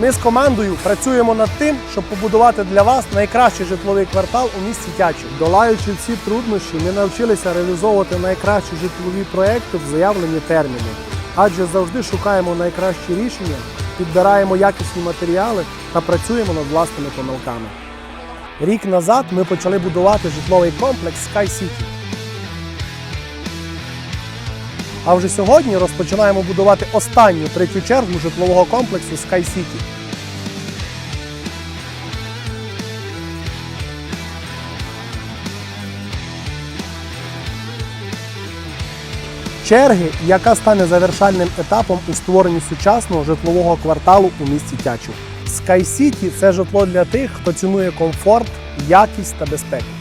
Ми з командою працюємо над тим, щоб побудувати для вас найкращий житловий квартал у місті Тячів. Долаючи всі труднощі, ми навчилися реалізовувати найкращі житлові проекти в заявлені терміни. Адже завжди шукаємо найкращі рішення, підбираємо якісні матеріали та працюємо над власними помилками. Рік назад ми почали будувати житловий комплекс Sky City. А вже сьогодні розпочинаємо будувати останню третю чергу житлового комплексу Sky City. Черги, яка стане завершальним етапом у створенні сучасного житлового кварталу у місті Тячів. Sky City – це житло для тих, хто цінує комфорт, якість та безпеку.